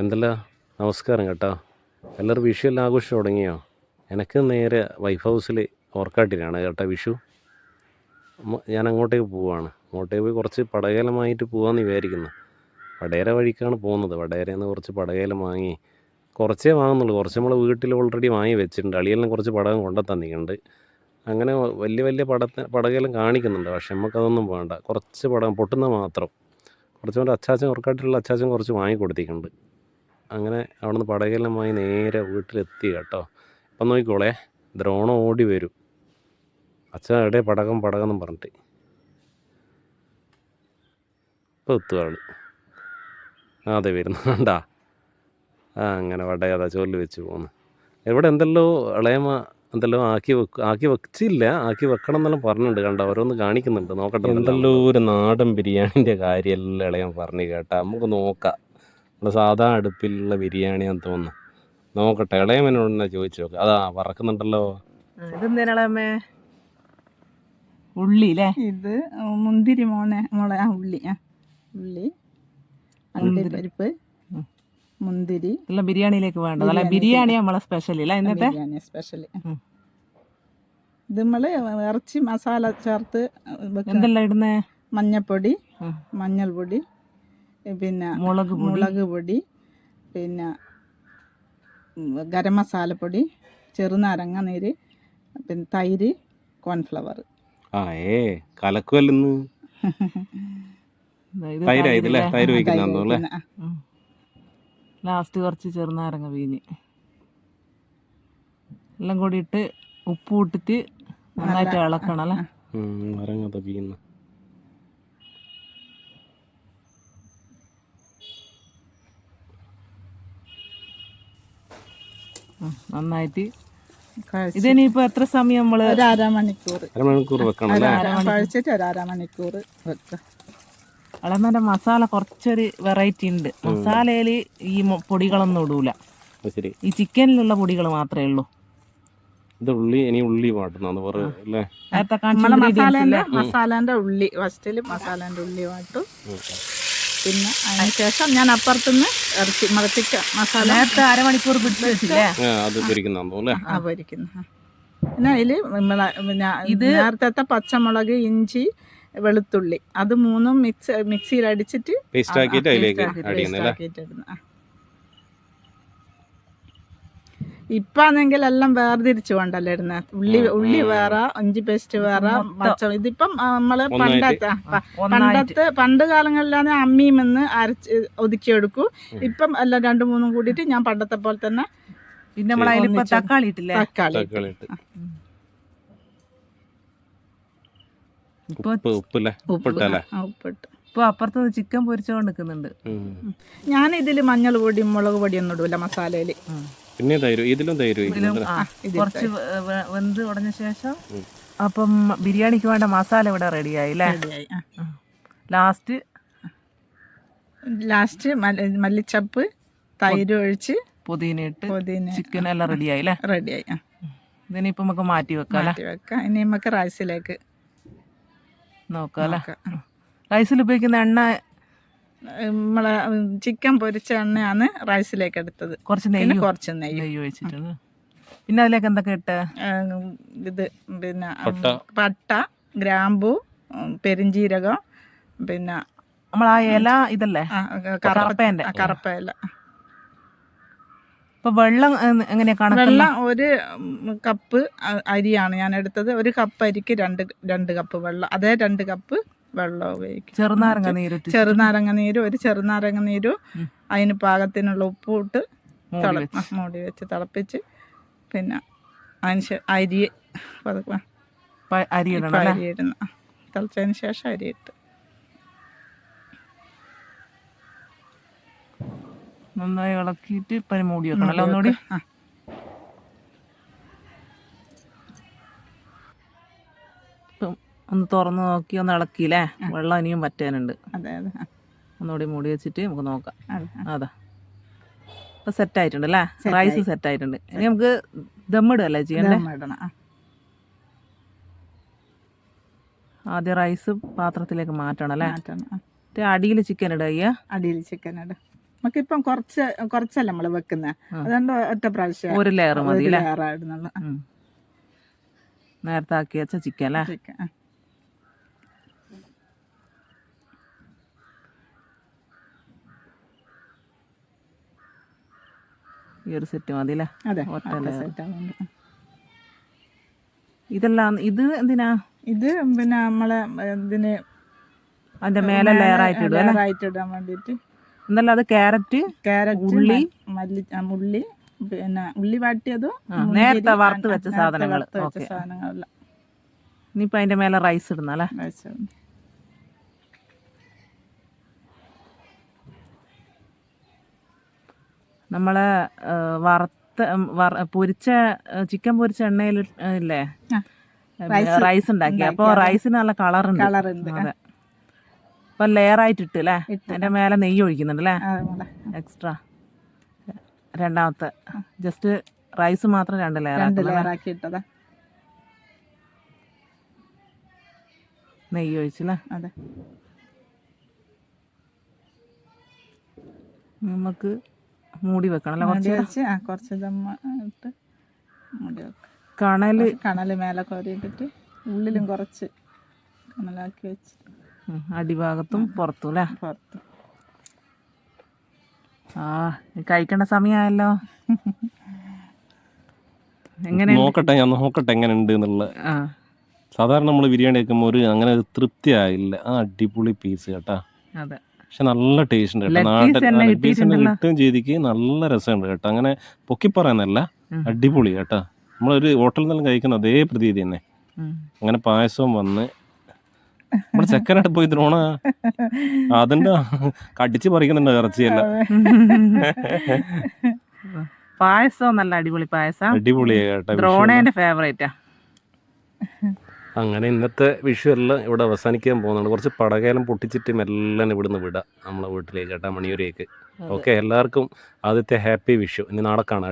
എന്തല്ല? നമസ്കാരം കേട്ടോ. എല്ലാവരും വിഷു എല്ലാം ആഘോഷം തുടങ്ങിയോ? എനിക്ക് നേരെ വൈഫ് ഹൗസിൽ ഓർക്കാട്ടിലാണ് കേട്ടോ വിഷു. ഞാൻ അങ്ങോട്ടേക്ക് പോവാണ്. അങ്ങോട്ടേക്ക് പോയി കുറച്ച് പടകേലമായിട്ട് പോകാമെന്ന് വിചാരിക്കുന്നു. വടേര വഴിക്കാണ് പോകുന്നത്. വടേരയിൽ കുറച്ച് പടകേലം വാങ്ങി കുറച്ചേ വാങ്ങുന്നുള്ളൂ. കുറച്ച് നമ്മൾ വീട്ടിൽ ഓൾറെഡി വാങ്ങി വെച്ചിട്ടുണ്ട്. അളിയെല്ലാം കുറച്ച് പടകം കൊണ്ടു തന്നിട്ടുണ്ട്. അങ്ങനെ വലിയ വലിയ പട പടകേലം കാണിക്കുന്നുണ്ട്. പക്ഷെ നമുക്കതൊന്നും വേണ്ട. കുറച്ച് പടം പൊട്ടുന്ന മാത്രം. കുറച്ചും കൂടെ അച്ചാച്ചൻ ഉറക്കാട്ടിലുള്ള അച്ചാച്ചൻ കുറച്ച് വാങ്ങി കൊടുത്തിട്ടുണ്ട്. അങ്ങനെ അവിടുന്ന് പടകെല്ലാം വാങ്ങി നേരെ വീട്ടിലെത്തി കേട്ടോ. ഇപ്പം നോക്കിക്കോളേ ദ്രോണം ഓടി വരും. അച്ഛൻ എവിടെ പടകം പടകം എന്ന് പറഞ്ഞിട്ട്. ഇപ്പോൾ എത്തുക ആൾ. ആ അതെ വരുന്നു. കണ്ടാ. ആ അങ്ങനെ വടകഥ ചോലിൽ വെച്ച് പോകുന്നു എവിടെ എന്തെല്ലോ ഇളയമ്മ എന്തെല്ലോ ആക്കി വെക്ക് ആക്കി വെച്ചില്ല. ആക്കി വെക്കണം എന്നെല്ലാം പറഞ്ഞിട്ടുണ്ട്. കണ്ട ഓരോന്ന് കാണിക്കുന്നുണ്ട്. നോക്കട്ടെ എന്തെല്ലോ ഒരു നാടൻ ബിരിയാണിന്റെ കാര്യമെല്ലാം ഇളയൻ പറഞ്ഞു കേട്ടാ. നമുക്ക് നോക്കാം. നമ്മുടെ സാധാ അടുപ്പിലുള്ള ബിരിയാണി ബിരിയാണിയാന്ന് തോന്നുന്നു. നോക്കട്ടെ ഇളയമനോട് തന്നെ ചോദിച്ചു നോക്കാം. അതാ വറക്കുന്നുണ്ടല്ലോ. ഇതെന്തിനാളമ്മേ ഉള്ളി അല്ലേ ഇത് മുന്തിരി മോനെ മോളെ ആ ഉള്ളി ആ. ഉള്ളി അണ്ടിപ്പരിപ്പ്. മുന്തിരി. എല്ലാം ബിരിയാണിയിലേക്ക് വേണ്ടത് നല്ല. ബിരിയാണി നമ്മളെ സ്പെഷ്യൽ അല്ല ഇന്നത്തെ? ബിരിയാണി സ്പെഷ്യൽ ഇത് നമ്മൾ ഇറച്ചി മസാല ചേർത്ത് എന്തെല്ലാം ഇടുന്നേ? മഞ്ഞപ്പൊടി. മഞ്ഞൾപ്പൊടി പിന്നെ മുളക് മുളക് പൊടി പിന്നെ ഗരം മസാലപ്പൊടി ചെറുനാരങ്ങ നീര് പിന്നെ തൈര് കോൺഫ്ലവർ. ആ ഏ കലക്കുമല്ലെന്ന് ഇത് തൈരാ ലാസ്റ്റ് കുറച്ച് ചെറുനാരങ്ങ വീഞ്ഞ്. എല്ലാം കൂടി ഇട്ട് ഉപ്പ് ഇട്ടിട്ട് നന്നായിട്ട് ഇളക്കണം അല്ലേ? നന്നായിട്ട്. ഇതിനിപ്പോ എത്ര സമയം നമ്മൾ ഒരു അരമണിക്കൂർ അരമണിക്കൂർ വെക്കണം അല്ലേ? കുഴച്ചിട്ട് ഒരു അരമണിക്കൂർ വെക്കുക ഇളമന്റെ മസാല കുറച്ചൊരു വെറൈറ്റി ഉണ്ട്. മസാലയിൽ ഈ പൊടികളൊന്നും ഇടൂല. ശരി. ഈ ചിക്കനിലുള്ള പൊടികൾ മാത്രമേ ഉള്ളൂ. ഇത് ഉള്ളി ഇനി ഉള്ളി വാട്ടുന്നു പറ അല്ലേ? നേരത്തെ കാണിച്ച മസാലേന്റെ മസാലേന്റെ ഉള്ളി ഫസ്റ്റിൽ മസാലേന്റെ ഉള്ളി വാട്ടും. പിന്നെ അതിന് ശേഷം ഞാൻ അപ്പുറത്തുനിന്ന് ഇറച്ചി മറച്ചിക്ക മസാല നേരത്തെ അരമണിക്കൂർ പിടിച്ച് വെച്ചില്ലേ? ആ അത് പൊരിക്കുന്ന തോന്നുന്നു ആ പൊരിക്കുന്നു. പിന്നെ പിന്നെ ഇത് നേരത്തെ പച്ചമുളക് ഇഞ്ചി വെളുത്തുള്ളി. അത് മൂന്നും മിക്സ് മിക്സിയിൽ അടിച്ചിട്ട് പേസ്റ്റ് ആക്കിയിട്ട് അതിലേക്ക് ആക്കിയിട്ടിടുന്ന. ഇപ്പാണെങ്കിൽ എല്ലാം വേർതിരിച്ചു കൊണ്ടല്ലേ ഇരുന്നത് ഉള്ളി ഉള്ളി വേറെ ഇഞ്ചി പേസ്റ്റ് വേറെ മച്ചം ഇതിപ്പം നമ്മൾ പണ്ടത്തെ പണ്ടത്തെ പണ്ട് കാലങ്ങളിലാണ് അമ്മിമെന്ന് അരച്ച് ഒതുക്കിയെടുക്കൂ ഇപ്പം എല്ലാം രണ്ടു മൂന്നും കൂടിയിട്ട് ഞാൻ പണ്ടത്തെ പോലെ തന്നെ പിന്നെ ഒന്നിച്ച് തക്കാളി ഇട്ടില്ലേ? തക്കാളി ഉപ്പ് ഉപ്പല്ലേ? ഉപ്പിട്ടല്ലേ ആ, ഉപ്പിട്ട്. ഇപ്പൊ അപ്പുറത്ത് ചിക്കൻ പൊരിച്ചുകൊണ്ട് നിൽക്കുന്നുണ്ട് ഞാൻ ഇതിൽ മഞ്ഞൾ പൊടിയും മുളക് പൊടിയൊന്നും ഇടൂല മസാലയിൽ പിന്നെ തൈര് ഇതിലും തൈര് കുറച്ച് വെന്ത് ഉടഞ്ഞ ശേഷം അപ്പം ബിരിയാണിക്ക് വേണ്ട മസാല ഇവിടെ റെഡിയായി അല്ലേ ലാസ്റ്റ്? ലാസ്റ്റ് മല്ലി- മല്ലിച്ചപ്പ് തൈര് ഒഴിച്ച് പുതിന ഇട്ട് പുതിന ചിക്കൻ എല്ലാം റെഡിയായി അല്ലേ റെഡിയായി ഇതിനിപ്പോ നമുക്ക് മാറ്റി വെക്കാം മാറ്റി വെക്കാം. ഇനി നമുക്ക് റൈസിലേക്ക് നോക്കാം അല്ലേ നോക്കാം. റൈസിൽ ഉപയോഗിക്കുന്ന എണ്ണ നമ്മളെ ചിക്കൻ പൊരിച്ച എണ്ണയാണ് റൈസിലേക്ക് എടുത്തത്. കുറച്ച് പിന്നെ നെയ്യ് കുറച്ച് നെയ്യ്. നെയ്യ് ഒഴിച്ചിട്ടുണ്ട്. പിന്നെ അതിലേക്ക് എന്തൊക്കെ ഇട്ട്? ഇത് പിന്നെ പട്ട. ഗ്രാമ്പു പെരിഞ്ചീരകം പിന്നെ നമ്മൾ ആ ഇല ഇതല്ലേ? ആ, കറപ്പ ഇല ഇപ്പൊ വെള്ളം എങ്ങനെയാണ് വെള്ളം ഒരു കപ്പ് അരിയാണ്. ഞാൻ എടുത്തത് ഒരു കപ്പ് അരിക്ക് രണ്ട് രണ്ട് കപ്പ് വെള്ളം. അതേ രണ്ട് കപ്പ് വെള്ളം ഉപയോഗിക്കും ചെറുനാരങ്ങ നീര് ചെറുനാരങ്ങ നീര് ഒരു ചെറുനാരങ്ങ നീര്. അതിന് പാകത്തിനുള്ള ഉപ്പും ഇട്ട് മൂടി വെച്ച്. തിളപ്പിച്ച് പിന്നെ അതിന് അരി പതുക്കെ ഇപ്പൊ അരി ഇടണം അല്ലേ? അരി ഇടുന്ന. ആ, തിളച്ചതിന് ശേഷം അരി ഇട്ട്. നന്നായി ഇളക്കിയിട്ട് പനി മൂടി വെക്കണം അല്ലേ ഒന്നുകൂടി? ആ, ഒന്ന് തുറന്ന് നോക്കി ഒന്ന് ഇളക്കിയില്ലേ? വെള്ളം ഇനിയും പറ്റാനുണ്ട് അതെ അതെ. ഒന്നുകൂടി മൂടി വെച്ചിട്ട് നമുക്ക് നോക്കാം. അതെ ഇപ്പൊ സെറ്റ് ആയിട്ടുണ്ട് അല്ലേ? റൈസ് സെറ്റ് ആയിട്ടുണ്ട്. ഇനി നമുക്ക് ദമ്മിടല്ലേ ചെയ്യണ്ടേ. ആദ്യം റൈസ് പാത്രത്തിലേക്ക് മാറ്റണം അല്ലേ. അടിയിൽ ചിക്കൻ ഇടുക അടിയിൽ ചിക്കൻ ഇട. നമുക്കിപ്പം കുറച്ച് കുറച്ചല്ല നമ്മൾ വെക്കുന്നത്. അതുകൊണ്ട് ഒറ്റ പ്രാവശ്യം ഒരു ലെയർ മതി ലെയർ ഉം. നേരത്തെ ആക്കി വെച്ച ചിക്കൻ അല്ലേ? ചിക്കൻ ഈ ഒരു സെറ്റ് മതി അല്ലേ അതെ ആവുന്നുണ്ട്. ഇതെല്ലാം ഇത് എന്തിനാ ഇത് പിന്നെ നമ്മളെ ഇതിന് അതിന്റെ മേലെ ലെയർ ആയിട്ട് ഇടും അല്ലേ ആയിട്ട് ഇടാൻ വേണ്ടിട്ട് എന്നല്ല അത് ക്യാരറ്റ് ക്യാരറ്റ് ഉള്ളി. മല്ലി ഉള്ളി പിന്നെ ഉള്ളി വാട്ടിയതും നേരത്തെ വറുത്ത് വെച്ച സാധനങ്ങൾ. സാധനങ്ങളല്ല ഇനിയിപ്പോ അതിന്റെ മേലെ റൈസ് ഇടുന്നല്ലേ വെച്ചത്. നമ്മളെ ആ, വറുത്ത പൊരിച്ച ചിക്കൻ പൊരിച്ച എണ്ണയിൽ ഇല്ലേ? റൈസ് ഉണ്ടാക്കി. അപ്പൊ റൈസിന് നല്ല കളർ. അതെ. അപ്പൊ ലെയർ ആയിട്ട് ഇട്ട്. അല്ലേ അതിന്റെ മേലെ നെയ്യ് ഒഴിക്കുന്നുണ്ട് അല്ലേ എക്സ്ട്രാ. രണ്ടാമത്തെ. ജസ്റ്റ് റൈസ് മാത്രം രണ്ട് ലെയർ നെയ്യ് ഒഴിച്ചല്ലേ നമുക്ക് മൂടി വെക്കണം കുറച്ച് വെച്ച് ആ കുറച്ച് ദമ്മ ഇട്ട് മൂടി വെക്കാം. കണൽ കണൽ മേലെ കോരിയിട്ടിട്ട് ഉള്ളിലും കുറച്ച് കണലാക്കി വെച്ച് അടിഭാഗത്തും പുറത്തും അല്ലേ? പുറത്ത്. ആ കഴിക്കേണ്ട സമയമായല്ലോ എങ്ങനെ നോക്കട്ടെ ഞാൻ നോക്കട്ടെ എങ്ങനെ ഉണ്ട് എന്നുള്ള. സാധാരണ നമ്മൾ ബിരിയാണി വെക്കുമ്പോൾ ഒരു അങ്ങനെ തൃപ്തിയായില്ല. തൃപ്തി ആയില്ല ആ അടിപൊളി പീസ് കേട്ടാ. അതെ. പക്ഷെ നല്ല ടേസ്റ്റ് ഉണ്ട് കേട്ടോ. നാട്ടിൽ. കിട്ടുകയും ചെയ്തിക്ക് നല്ല രസമുണ്ട് കേട്ടോ. അങ്ങനെ പൊക്കി പറയാനല്ല. അടിപൊളി കേട്ടോ. നമ്മളൊരു ഹോട്ടലിൽ നിന്നെല്ലാം കഴിക്കുന്ന അതേ പ്രതീതി തന്നെ. അങ്ങനെ പായസവും വന്ന്. നമ്മുടെ ചെക്കനായിട്ട് പോയി ദ്രോണ. അതിന്റെ കടിച്ച് പറിക്കുന്നുണ്ട് ഇറച്ചിയല്ല. പായസം നല്ല അടിപൊളി പായസം. അടിപൊളിയാ കേട്ടോ. ദ്രോണേന്റെ ഫേവറേറ്റാ അങ്ങനെ ഇന്നത്തെ വിഷു എല്ലാം ഇവിടെ അവസാനിക്കാൻ പോകുന്നുണ്ട് കുറച്ച് പടകേലം പൊട്ടിച്ചിട്ട് മെല്ലാം ഇവിടുന്ന് വിടാം. നമ്മളെ വീട്ടിലേക്ക് കേട്ടാ മണിയൂരേക്ക്. ഓക്കെ എല്ലാവർക്കും ആദ്യത്തെ ഹാപ്പി വിഷു. ഇനി നാളെ കാണാം.